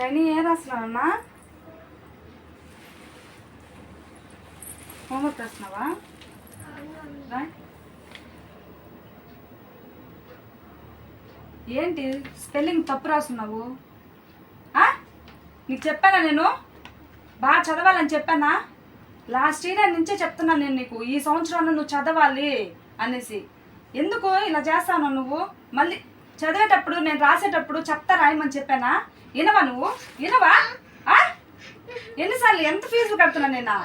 శని ఏ రాస్తున్నావమ్మా homework రాస్తున్నావా? ఏంటి? Spelling తప్పు రాస్తున్నావు. నీకు చెప్పానా నేను? బాగా చదవాలని చెప్పానా? లాస్ట్ ఇయర్ నుంచే చెప్తున్నాను నేను నీకు. ఈ సంవత్సరంలో నువ్వు చదవాలి అనేసి. ఎందుకు ఇలా చేస్తాను నువ్వు? మళ్ళీ చదివేటప్పుడు నేను రాసేటప్పుడు చెప్తా రాయమని చెప్పానా? వినవా నువ్వు? వినవా? ఎన్నిసార్లు ఎంత ఫీజులు కడుతున్నా నేను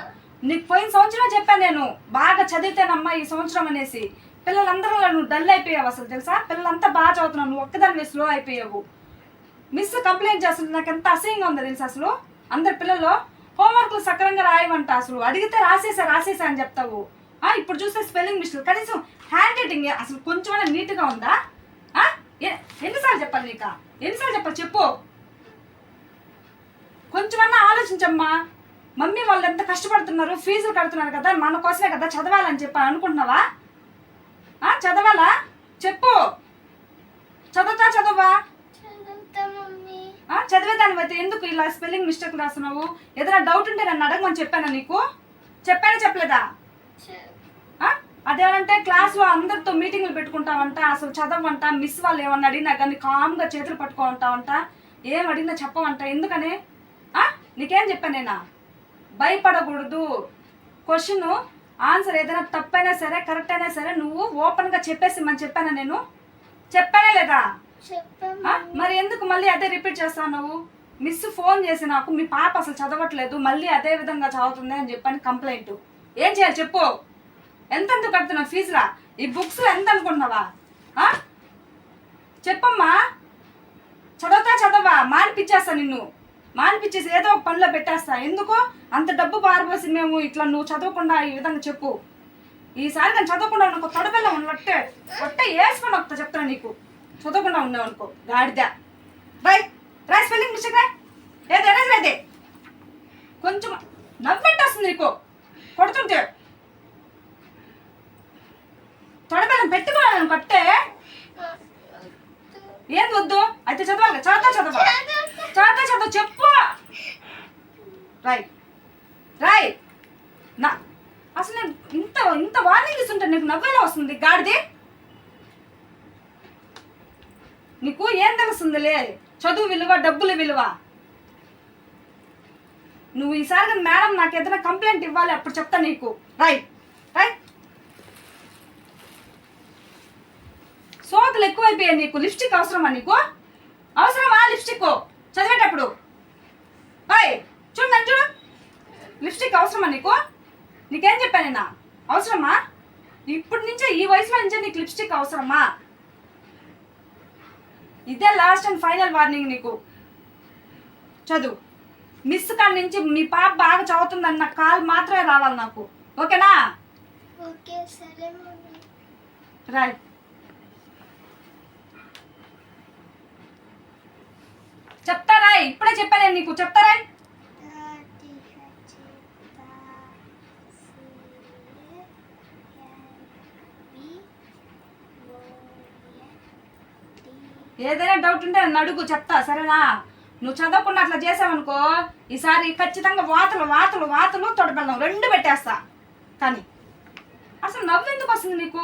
నీకు పోయిన సంవత్సరం చెప్పాను నేను. బాగా చదివితేనమ్మా ఈ సంవత్సరం అనేసి. పిల్లలందరూ నువ్వు డల్ అయిపోయావు అసలు తెలుసా? పిల్లలంతా బాగా చదువుతున్నావు. నువ్వు ఒక్కదాని స్లో అయిపోయావు. మిస్ కంప్లైంట్ చేస్తుంది. నాకు ఎంత అసహ్యంగా ఉందో తెలుసు అసలు? అందరి పిల్లలు హోంవర్క్లు సక్రంగా రాయమంట అసలు. అడిగితే రాసేసా రాసేసా అని చెప్తావు. ఇప్పుడు చూస్తే స్పెల్లింగ్ మిస్టేక్ కనీసం హ్యాండ్ రైటింగ్ అసలు కొంచెమైనా నీట్గా ఉందా? ఎన్నిసార్లు చెప్పాలి నీక? ఎన్నిసార్లు చెప్పాలి చెప్పు. కొంచెమన్నా ఆలోచించమ్మా. మమ్మీ వాళ్ళు ఎంత కష్టపడుతున్నారు ఫీజులు కడుతున్నారు కదా మన కోసమే కదా చదవాలని చెప్పి అనుకుంటున్నావా? చదవాలా? చెప్పు. చదువుతా చదవా చదివేదాన్ని అయితే ఎందుకు ఇలా స్పెల్లింగ్ మిస్టేక్ రాస్తున్నావు? ఏదైనా డౌట్ ఉంటే నన్ను అడగమని చెప్పానా నీకు? చెప్పానా చెప్పలేదా? అదేమంటే క్లాస్లో అందరితో మీటింగ్లు పెట్టుకుంటావంట అసలు చదవంట మిస్ వాళ్ళు ఏమన్నా అడిగినా కానీ కామ్గా చేతులు పట్టుకో ఉంటావంట ఏం అడిగినా చెప్పవంట ఎందుకని? నీకేం చెప్పాను నేనా? భయపడకూడదు. క్వశ్చన్ ఆన్సర్ ఏదైనా తప్పైనా సరే కరెక్ట్ అయినా సరే నువ్వు ఓపెన్గా చెప్పేసి మనం చెప్పానా నేను? చెప్పానే లేదా? మరి ఎందుకు మళ్ళీ అదే రిపీట్ చేస్తావు నువ్వు? మిస్ ఫోన్ చేసి నాకు మీ పాప అసలు చదవట్లేదు మళ్ళీ అదే విధంగా చదువుతుంది అని చెప్పని కంప్లైంట్. ఏం చేయాలి చెప్పు. ఎంత ఎంత కడుతున్నావు ఫీజులా ఈ బుక్స్ ఎంత అనుకుంటున్నావా? చెప్పమ్మా. చదవతా చదవా. మానిపించేస్తా నిన్ను. మానిపించేసి ఏదో ఒక పనిలో పెట్టేస్తా. ఎందుకు? అంత డబ్బు పారిపోసి మేము ఇట్లా నువ్వు చదవకుండా ఈ విధంగా చెప్పు. ఈసారి నేను చదవకుండా నాకు తొడబెల్ల ఉన్నట్టే ఒట్టే వేసుకొని వస్తా చెప్తాను నీకు. చదవకుండా ఉన్నావు అనుకో గాడిద. బై రా స్పెల్లింగ్ మిస్టేక్ రా. ఏది ఎరేజ్ రైతే కొంచెం నవ్వెట్టేస్తుంది నీకు. కొడుతుంటే. తొడబెల్లం పెట్టుకోవాలి కట్టే. ఏది వద్దు? అయితే చదవాలి చదువుతా చదవాలి. చదువుతా చదువు చెప్పు. రాయ్ రాయ్. నా అసలు నేను ఇంత ఇంత వార్నింగ్ ఇస్తుంటే నీకు నవ్వేలా వస్తుంది గాడిది? నీకు ఏం తెలుస్తుందిలే చదువు విలువ డబ్బుల విలువ. నువ్వు ఈసారి కానీ మేడం నాకు ఏదైనా కంప్లైంట్ ఇవ్వాలి అప్పుడు చెప్తా నీకు. రాయ్ రాయ్. సోకులు ఎక్కువైపోయాయి నీకు. లిప్స్టిక్ అవసరమా నీకు? అవసరమా లిప్స్టిక్? చదివేటప్పుడు. బాయ్ చూడు నన్ను చూడు. లిప్స్టిక్ అవసరమా నీకు? నీకేం చెప్పాను నేను అవసరమా? ఇప్పటి నుంచే ఈ వయసులో నుంచే నీకు లిప్స్టిక్ అవసరమా? ఇదే లాస్ట్ అండ్ ఫైనల్ వార్నింగ్ నీకు. చదువు. మిస్ కాడి నుంచి మీ పాప బాగా చదువుతుందన్న కాల్ మాత్రమే రావాలి నాకు. ఓకేనా? ఓకే సరే రాయ్. చెప్తారా ఇప్పుడే చెప్పాను నీకు. చెప్తారా ఏదైనా డౌట్ ఉంటే నన్ను అడుగు చెప్తా సరేనా? నువ్వు చదవకుండా అట్లా చేసావనుకో ఈసారి ఖచ్చితంగా వాతలు వాతలు వాతలు తొడబెల్లం రెండు పెట్టేస్తా. కానీ అసలు నవ్వు ఎందుకు వస్తుంది నీకు?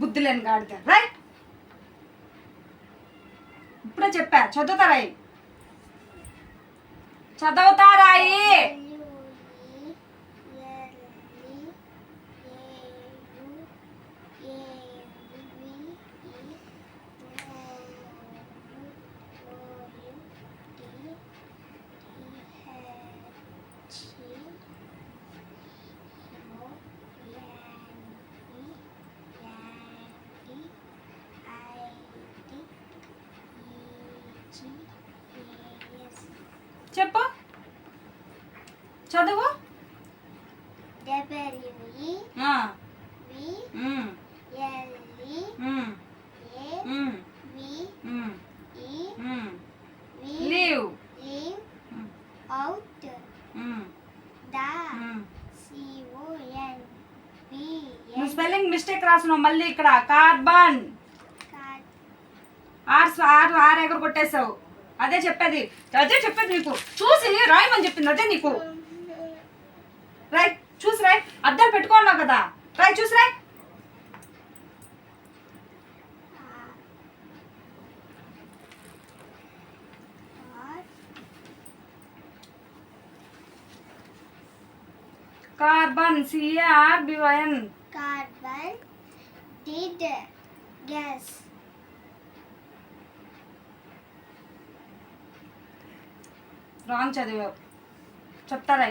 బుద్ధి లేని గాడిద. రైట్ ఇప్పుడే చెప్పా ఉమ్. వి. లీవ్. అవుట్. నువ్వు స్పెల్లింగ్ మిస్టేక్ రాస్తున్నావు మళ్ళీ ఇక్కడ. కార్బన్. ఆర్ ఆరు ఆరు ఆరు ఎగర కొట్టేశావు అదే చెప్పేది. అదే చెప్పేది నీకు. చూసి రాయమని చెప్పింది అదే నీకు. రాయ్ చూసి రాయ్. అద్దాలు పెట్టుకున్నావు కదా? రాయ్ చూసి Roy. Carbon CAR BYN carbon did wrong చదివావు చెప్తారా?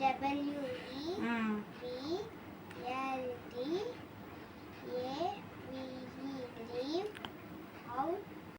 డబ్ల్యూ